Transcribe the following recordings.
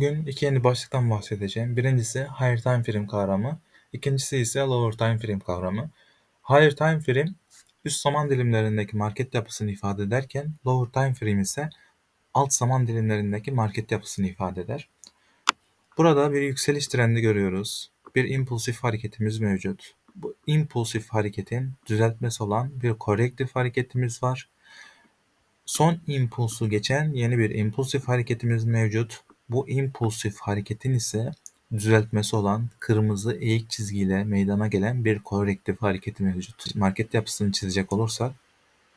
Bugün iki yeni başlıktan bahsedeceğim. Birincisi Higher Time Frame kavramı, ikincisi ise Lower Time Frame kavramı. Higher Time Frame üst zaman dilimlerindeki market yapısını ifade ederken Lower Time Frame ise alt zaman dilimlerindeki market yapısını ifade eder. Burada bir yükseliş trendi görüyoruz. Bir impulsif hareketimiz mevcut. Bu impulsif hareketin düzeltmesi olan bir korektif hareketimiz var. Son impulsu geçen yeni bir impulsif hareketimiz mevcut. Bu impulsif hareketin ise düzeltmesi olan kırmızı eğik çizgiyle meydana gelen bir korektif hareketi mevcut. Market yapısını çizecek olursak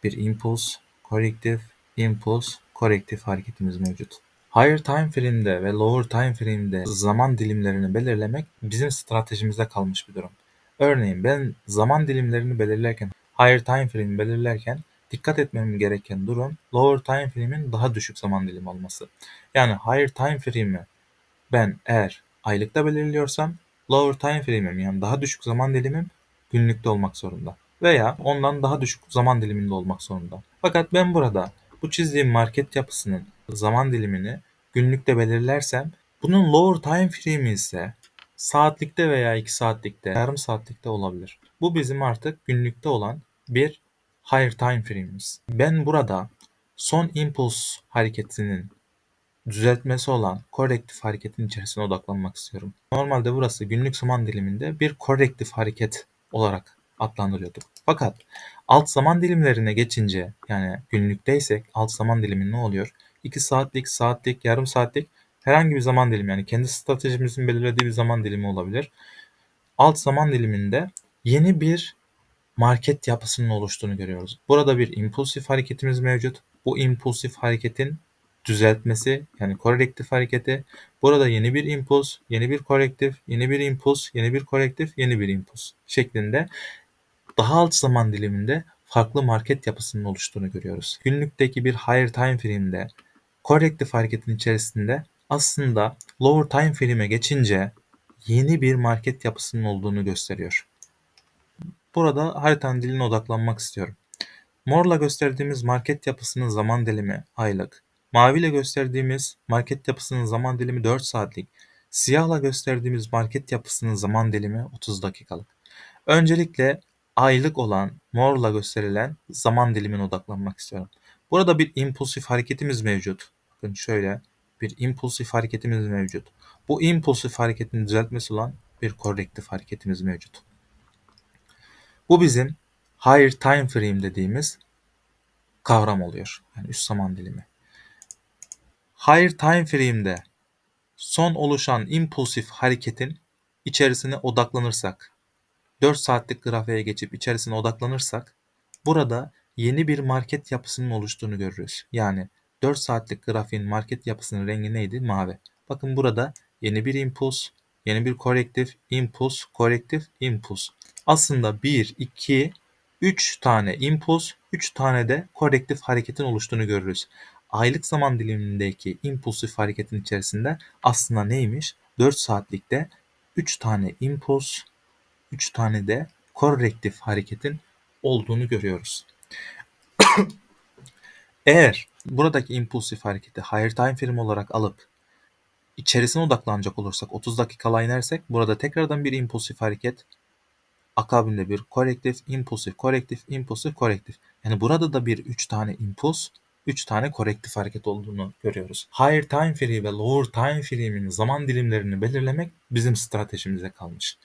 bir impuls, korektif, impuls, korektif hareketimiz mevcut. Higher time frame'de ve lower time frame'de zaman dilimlerini belirlemek bizim stratejimize kalmış bir durum. Örneğin ben zaman dilimlerini belirlerken, higher time frame'i belirlerken dikkat etmem gereken durum lower time frame'in daha düşük zaman dilimi olması. Yani higher time frame'i ben eğer aylıkta belirliyorsam lower time frame'im yani daha düşük zaman dilimim günlükte olmak zorunda. Veya ondan daha düşük zaman diliminde olmak zorunda. Fakat ben burada bu çizdiğim market yapısının zaman dilimini günlükte belirlersem bunun lower time frame'i ise saatlikte veya 2 saatlikte, yarım saatlikte olabilir. Bu bizim artık günlükte olan bir higher time frame'imiz. Ben burada son impuls hareketinin düzeltmesi olan korektif hareketin içerisine odaklanmak istiyorum. Normalde burası günlük zaman diliminde bir korektif hareket olarak adlandırıyorduk. Fakat alt zaman dilimlerine geçince yani günlükteysek alt zaman dilimi ne oluyor? 2 saatlik, saatlik, yarım saatlik herhangi bir zaman dilimi yani kendi stratejimizin belirlediği bir zaman dilimi olabilir. Alt zaman diliminde yeni bir market yapısının oluştuğunu görüyoruz. Burada bir impulsif hareketimiz mevcut. Bu impulsif hareketin düzeltmesi yani korektif hareketi. Burada yeni bir impuls, yeni bir korektif, yeni bir impuls, yeni bir korektif, yeni bir impuls şeklinde daha alt zaman diliminde farklı market yapısının oluştuğunu görüyoruz. Günlükteki bir higher time frame'de korektif hareketin içerisinde aslında lower time frame'e geçince yeni bir market yapısının olduğunu gösteriyor. Burada haritanın diline odaklanmak istiyorum. Morla gösterdiğimiz market yapısının zaman dilimi aylık. Maviyle gösterdiğimiz market yapısının zaman dilimi 4 saatlik. Siyahla gösterdiğimiz market yapısının zaman dilimi 30 dakikalık. Öncelikle aylık olan morla gösterilen zaman dilimine odaklanmak istiyorum. Burada bir impulsif hareketimiz mevcut. Bakın şöyle bir impulsif hareketimiz mevcut. Bu impulsif hareketin düzeltmesi olan bir korektif hareketimiz mevcut. Bu bizim higher time frame dediğimiz kavram oluyor. Yani üst zaman dilimi. Higher time frame'de son oluşan impulsif hareketin içerisine odaklanırsak 4 saatlik grafiğe geçip içerisine odaklanırsak burada yeni bir market yapısının oluştuğunu görürüz. Yani 4 saatlik grafiğin market yapısının rengi neydi? Mavi. Bakın burada yeni bir impuls, yeni bir korektif, impuls, korektif, impuls. Aslında 1, 2, 3 tane impuls, 3 tane de korektif hareketin oluştuğunu görürüz. Aylık zaman dilimindeki impulsif hareketin içerisinde aslında neymiş? 4 saatlikte 3 tane impuls, 3 tane de korektif hareketin olduğunu görüyoruz. Eğer buradaki impulsif hareketi higher time frame olarak alıp içerisine odaklanacak olursak 30 dakika inersek burada tekrardan bir impulsif hareket akabinde bir korektif, impulsif, korektif, impulsif, korektif. Yani burada da bir 3 tane impuls, 3 tane korektif hareket olduğunu görüyoruz. Higher time frame ve lower time frame'in zaman dilimlerini belirlemek bizim stratejimize kalmış.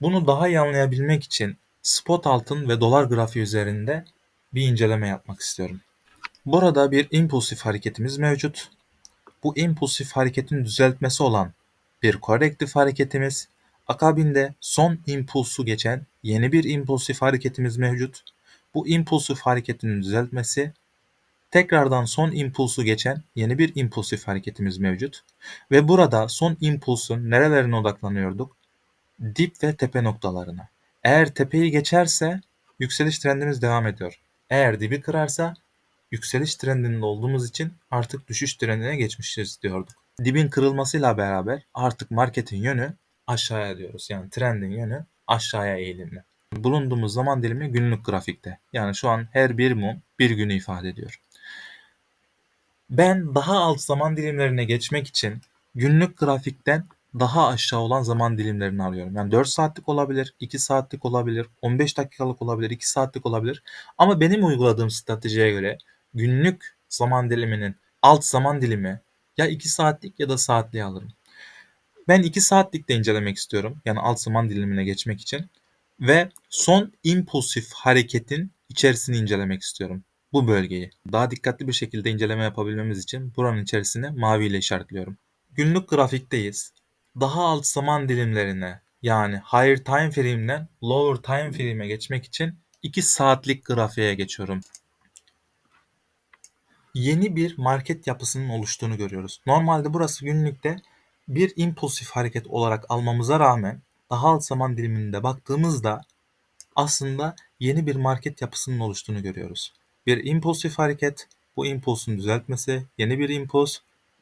Bunu daha iyi anlayabilmek için spot altın ve dolar grafiği üzerinde bir inceleme yapmak istiyorum. Burada bir impulsif hareketimiz mevcut. Bu impulsif hareketin düzeltmesi olan bir korektif hareketimiz, akabinde son impulsu geçen yeni bir impulsif hareketimiz mevcut. Bu impulsif hareketin düzeltmesi, tekrardan son impulsu geçen yeni bir impulsif hareketimiz mevcut. Ve burada son impulsun nerelerine odaklanıyorduk? Dip ve tepe noktalarına. Eğer tepeyi geçerse yükseliş trendimiz devam ediyor. Eğer dibi kırarsa yükseliş trendinde olduğumuz için artık düşüş trendine geçmişiz diyorduk. Dibin kırılmasıyla beraber artık marketin yönü aşağıya diyoruz. Yani trendin yönü aşağıya eğilimli. Bulunduğumuz zaman dilimi günlük grafikte. Yani şu an her bir mum bir günü ifade ediyor. Ben daha alt zaman dilimlerine geçmek için günlük grafikten daha aşağı olan zaman dilimlerini arıyorum. Yani 4 saatlik olabilir, 2 saatlik olabilir, 15 dakikalık olabilir, 2 saatlik olabilir. Ama benim uyguladığım stratejiye göre günlük zaman diliminin alt zaman dilimi ya 2 saatlik ya da saatliği alırım. Ben 2 saatlik de incelemek istiyorum. Yani alt zaman dilimine geçmek için. Ve son impulsif hareketin içerisini incelemek istiyorum. Bu bölgeyi. Daha dikkatli bir şekilde inceleme yapabilmemiz için buranın içerisini maviyle işaretliyorum. Günlük grafikteyiz. Daha alt zaman dilimlerine yani higher time frame'den lower time frame'e geçmek için 2 saatlik grafiğe geçiyorum. Yeni bir market yapısının oluştuğunu görüyoruz. Normalde burası günlükte bir impulsif hareket olarak almamıza rağmen daha alt zaman diliminde baktığımızda aslında yeni bir market yapısının oluştuğunu görüyoruz. Bir impulsif hareket, bu impulsun düzeltmesi, yeni bir impuls,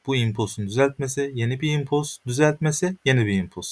bu impulsun düzeltmesi, yeni bir impuls, düzeltmesi, yeni bir impuls.